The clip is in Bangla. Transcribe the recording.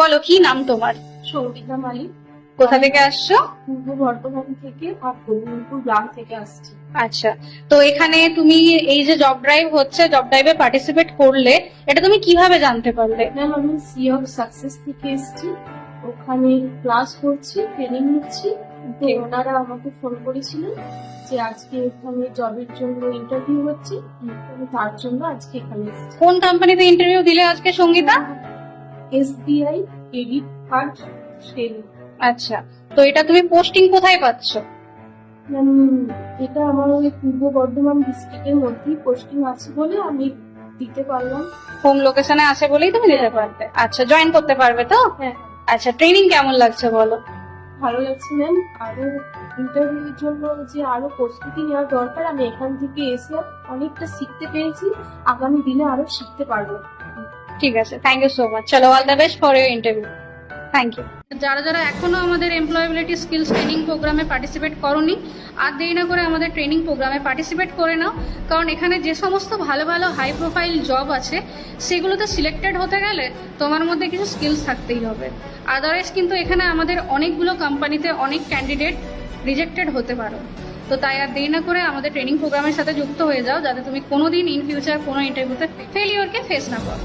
বলো কি নাম তোমার? সৌমিতা মালিক। কোথা থেকে আসছো? পূর্ব বর্ধমান থেকে আর কবিরপুর গ্রাম থেকে আসছি। আচ্ছা তো এখানে তুমি এই যে জব ড্রাইভ হচ্ছে জব ড্রাইভে পার্টিসিপেট করলে এটা তুমি কীভাবে জানতে পারলে? ম্যাম আমি সি অফ সাকসেস থেকে এসেছি। ওখানে ক্লাস করছি ট্রেনিং নিচ্ছি। ওনারা আমাকে ফোন করেছিলেন যে আজকে এখানে জবের জন্য ইন্টারভিউ হচ্ছে। তার জন্য আজকে এখানে কোন কোম্পানিতে ইন্টারভিউ দিলে আজকে Sangeeta? SBI credit card sale. আচ্ছা তো এটা তুমি পোস্টিং কোথায় পাচ্ছ? এটা আমার ওই পূর্ব বর্ধমান ডিস্ট্রিক্টের মধ্যেই পোস্টিং আছে বলে আমি দিতে পারলাম। হোম লোকেশনে আছে বলেই তুমি দিতে পারবে আচ্ছা জয়েন করতে পারবে তো? হ্যাঁ। আচ্ছা ট্রেনিং কেমন লাগছে বলো? ভালো লাগছে ম্যাম আরও ইন্টারভিউর জন্য যে আরও প্রস্তুতি নেওয়া দরকার আমি এখান থেকে এসে অনেকটা শিখতে পেরেছি। আগামী দিনে আরও শিখতে পারব। ঠিক আছে থ্যাংক ইউ সো মাচ চলো all the best for your interview thank you যারা যারা এখনও আমাদের এমপ্লয়াবিলিটি স্কিলস ট্রেনিং প্রোগ্রামে পার্টিসিপেট করনি, আর দেরি না করে আমাদের ট্রেনিং প্রোগ্রামে পার্টিসিপেট করে নাও, কারণ এখানে যে সমস্ত ভালো ভালো হাই প্রোফাইল জব আছে, সেগুলোতে সিলেক্টেড হতে গেলে তোমার মধ্যে কিছু স্কিলস থাকতেই হবে। আদারওয়াইজ কিন্তু এখানে আমাদের অনেকগুলো কোম্পানিতে অনেক ক্যান্ডিডেট রিজেক্টেড হতে পারো। তো তাই আর দেরি না করে আমাদের ট্রেনিং প্রোগ্রামের সাথে যুক্ত হয়ে যাও, যাতে তুমি কোনোদিন ইন ফিউচার কোনো ইন্টারভিউতে ফেলিওরকে ফেস না করো।